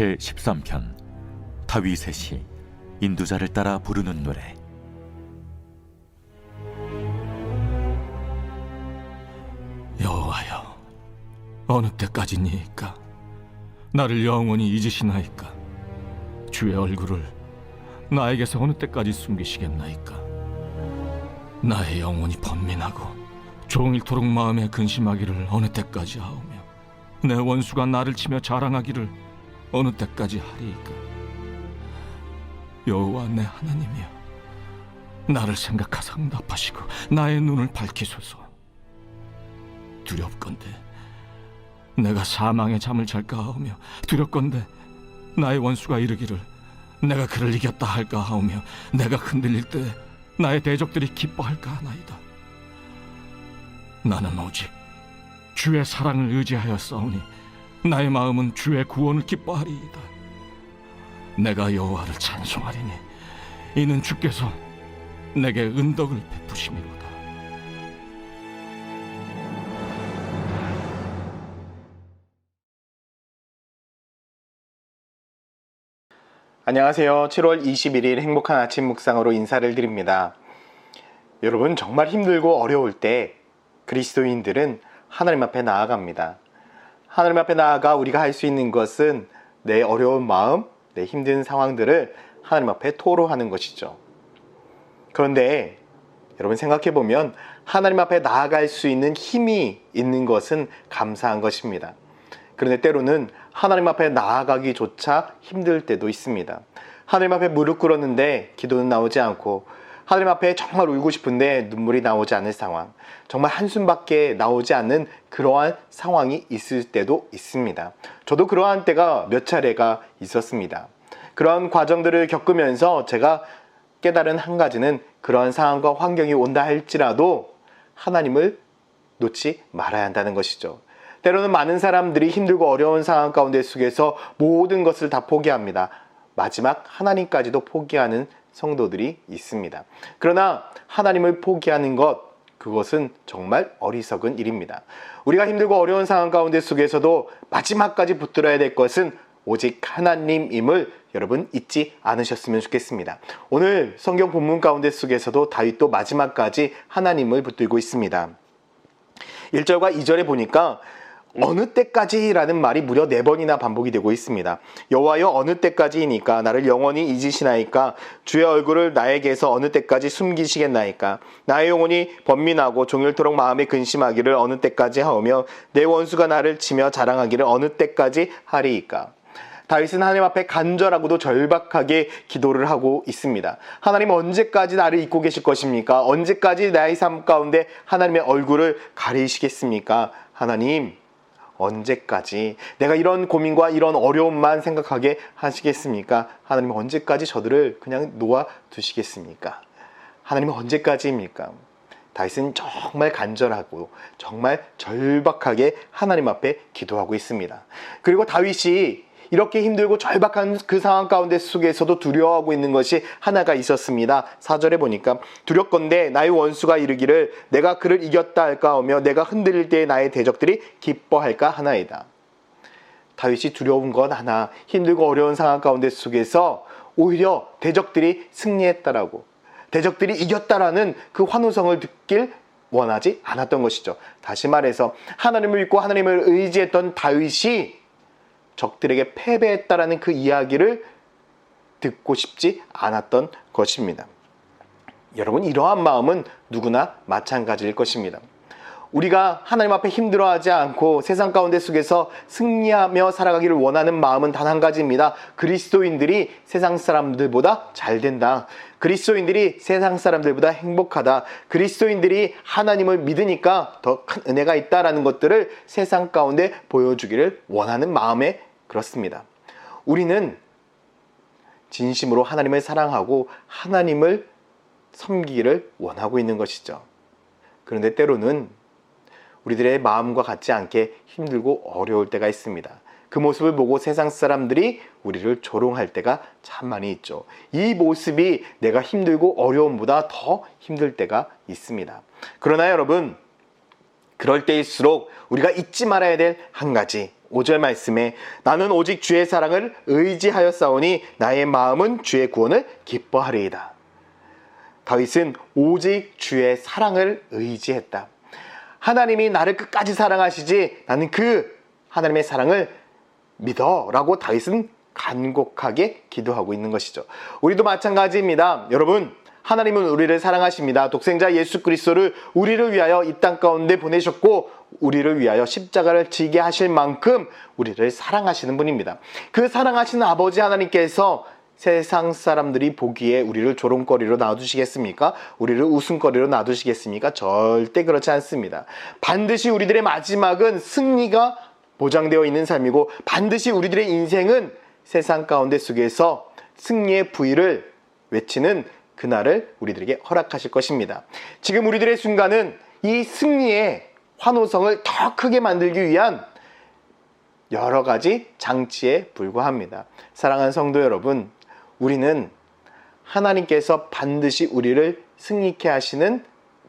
제 13편 다윗의 시 인두자를 따라 부르는 노래. 여호와여 어느 때까지니이까? 나를 영원히 잊으시나이까? 주의 얼굴을 나에게서 어느 때까지 숨기시겠나이까? 나의 영혼이 번민하고 종일토록 마음에 근심하기를 어느 때까지 하오며 내 원수가 나를 치며 자랑하기를 어느 때까지 하리이까? 여호와 내 하나님이여 나를 생각하사 응답하시고 나의 눈을 밝히소서. 두렵건대 내가 사망의 잠을 잘까 하오며 두렵건대 나의 원수가 이르기를 내가 그를 이겼다 할까 하오며 내가 흔들릴 때 나의 대적들이 기뻐할까 하나이다. 나는 오직 주의 사랑을 의지하여 싸우니 나의 마음은 주의 구원을 기뻐하리이다 내가 여호와를 찬송하리니 이는 주께서 내게 은덕을 베푸심이로다 안녕하세요. 7월 21일 행복한 아침 묵상으로 인사를 드립니다. 여러분, 정말 힘들고 어려울 때 그리스도인들은 하나님 앞에 나아갑니다. 하나님 앞에 나아가 우리가 할 수 있는 것은 내 어려운 마음, 내 힘든 상황들을 하나님 앞에 토로하는 것이죠. 그런데 여러분 생각해 보면 하나님 앞에 나아갈 수 있는 힘이 있는 것은 감사한 것입니다. 그런데 때로는 하나님 앞에 나아가기조차 힘들 때도 있습니다. 하나님 앞에 무릎 꿇었는데 기도는 나오지 않고 하나님 앞에 정말 울고 싶은데 눈물이 나오지 않을 상황, 정말 한숨밖에 나오지 않는 그러한 상황이 있을 때도 있습니다. 저도 그러한 때가 몇 차례가 있었습니다. 그런 과정들을 겪으면서 제가 깨달은 한 가지는 그러한 상황과 환경이 온다 할지라도 하나님을 놓지 말아야 한다는 것이죠. 때로는 많은 사람들이 힘들고 어려운 상황 가운데 속에서 모든 것을 다 포기합니다. 마지막 하나님까지도 포기하는 성도들이 있습니다. 그러나 하나님을 포기하는 것, 그것은 정말 어리석은 일입니다. 우리가 힘들고 어려운 상황 가운데 속에서도 마지막까지 붙들어야 될 것은 오직 하나님임을 여러분 잊지 않으셨으면 좋겠습니다. 오늘 성경 본문 가운데 속에서도 다윗도 마지막까지 하나님을 붙들고 있습니다. 1절과 2절에 보니까 어느 때까지라는 말이 무려 네 번이나 반복이 되고 있습니다. 여호와여 어느 때까지이니까 나를 영원히 잊으시나이까 주의 얼굴을 나에게서 어느 때까지 숨기시겠나이까 나의 영혼이 번민하고 종일토록 마음에 근심하기를 어느 때까지 하오며 내 원수가 나를 치며 자랑하기를 어느 때까지 하리이까 다윗은 하나님 앞에 간절하고도 절박하게 기도를 하고 있습니다. 하나님 언제까지 나를 잊고 계실 것입니까? 언제까지 나의 삶 가운데 하나님의 얼굴을 가리시겠습니까? 하나님, 언제까지 내가 이런 고민과 이런 어려움만 생각하게 하시겠습니까? 하나님 언제까지 저들을 그냥 놓아 두시겠습니까? 하나님 언제까지입니까? 다윗은 정말 간절하고 정말 절박하게 하나님 앞에 기도하고 있습니다. 그리고 다윗이 이렇게 힘들고 절박한 그 상황 가운데 속에서도 두려워하고 있는 것이 하나가 있었습니다. 4절에 보니까 두렵건대 나의 원수가 이르기를 내가 그를 이겼다 할까 하며 내가 흔들릴 때에 나의 대적들이 기뻐할까 하나이다. 다윗이 두려운 건 하나, 힘들고 어려운 상황 가운데 속에서 오히려 대적들이 승리했다라고, 대적들이 이겼다라는 그 환호성을 듣길 원하지 않았던 것이죠. 다시 말해서 하나님을 믿고 하나님을 의지했던 다윗이 적들에게 패배했다라는 그 이야기를 듣고 싶지 않았던 것입니다. 여러분, 이러한 마음은 누구나 마찬가지일 것입니다. 우리가 하나님 앞에 힘들어하지 않고 세상 가운데 속에서 승리하며 살아가기를 원하는 마음은 단 한 가지입니다. 그리스도인들이 세상 사람들보다 잘 된다. 그리스도인들이 세상 사람들보다 행복하다. 그리스도인들이 하나님을 믿으니까 더 큰 은혜가 있다라는 것들을 세상 가운데 보여주기를 원하는 마음에 그렇습니다. 우리는 진심으로 하나님을 사랑하고 하나님을 섬기기를 원하고 있는 것이죠. 그런데 때로는 우리들의 마음과 같지 않게 힘들고 어려울 때가 있습니다. 그 모습을 보고 세상 사람들이 우리를 조롱할 때가 참 많이 있죠. 이 모습이 내가 힘들고 어려움보다 더 힘들 때가 있습니다. 그러나 여러분, 그럴 때일수록 우리가 잊지 말아야 될 한 가지, 5절 말씀에 나는 오직 주의 사랑을 의지하여 싸우니 나의 마음은 주의 구원을 기뻐하리이다. 다윗은 오직 주의 사랑을 의지했다. 하나님이 나를 끝까지 사랑하시지 나는 그 하나님의 사랑을 믿어라고 다윗은 간곡하게 기도하고 있는 것이죠. 우리도 마찬가지입니다. 여러분, 하나님은 우리를 사랑하십니다. 독생자 예수 그리스도를 우리를 위하여 이 땅 가운데 보내셨고 우리를 위하여 십자가를 지게 하실 만큼 우리를 사랑하시는 분입니다. 그 사랑하시는 아버지 하나님께서 세상 사람들이 보기에 우리를 조롱거리로 놔두시겠습니까? 우리를 웃음거리로 놔두시겠습니까? 절대 그렇지 않습니다. 반드시 우리들의 마지막은 승리가 보장되어 있는 삶이고 반드시 우리들의 인생은 세상 가운데 속에서 승리의 부위를 외치는 그날을 우리들에게 허락하실 것입니다. 지금 우리들의 순간은 이 승리의 환호성을 더 크게 만들기 위한 여러 가지 장치에 불과합니다. 사랑하는 성도 여러분, 우리는 하나님께서 반드시 우리를 승리케 하시는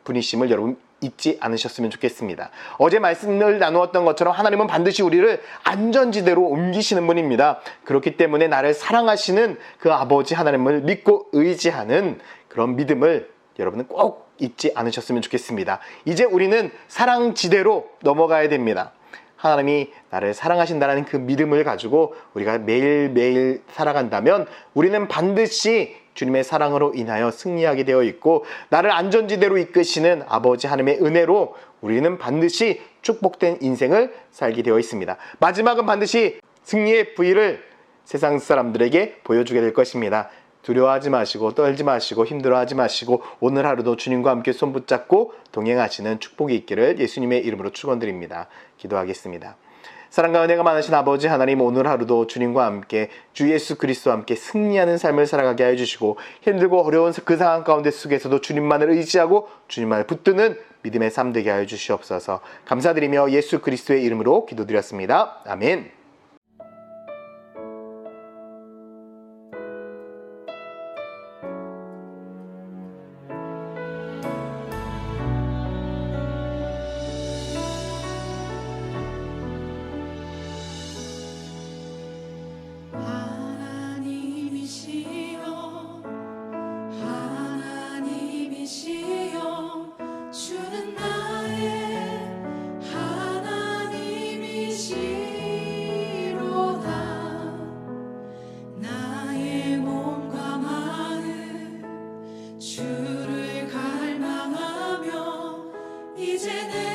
분이심을 여러분 잊지 않으셨으면 좋겠습니다. 어제 말씀을 나누었던 것처럼 하나님은 반드시 우리를 안전지대로 옮기시는 분입니다. 그렇기 때문에 나를 사랑하시는 그 아버지 하나님을 믿고 의지하는 그런 믿음을 여러분은 꼭 잊지 않으셨으면 좋겠습니다. 이제 우리는 사랑지대로 넘어가야 됩니다. 하나님이 나를 사랑하신다는 그 믿음을 가지고 우리가 매일매일 살아간다면 우리는 반드시 주님의 사랑으로 인하여 승리하게 되어 있고 나를 안전지대로 이끄시는 아버지 하나님의 은혜로 우리는 반드시 축복된 인생을 살게 되어 있습니다. 마지막은 반드시 승리의 부위를 세상 사람들에게 보여주게 될 것입니다. 두려워하지 마시고 떨지 마시고 힘들어하지 마시고 오늘 하루도 주님과 함께 손 붙잡고 동행하시는 축복이 있기를 예수님의 이름으로 축원드립니다. 기도하겠습니다. 사랑과 은혜가 많으신 아버지 하나님 오늘 하루도 주님과 함께 주 예수 그리스도와 함께 승리하는 삶을 살아가게 하여 주시고 힘들고 어려운 그 상황 가운데 속에서도 주님만을 의지하고 주님만을 붙드는 믿음의 삶 되게 하여 주시옵소서 감사드리며 예수 그리스도의 이름으로 기도드렸습니다. 아멘. within.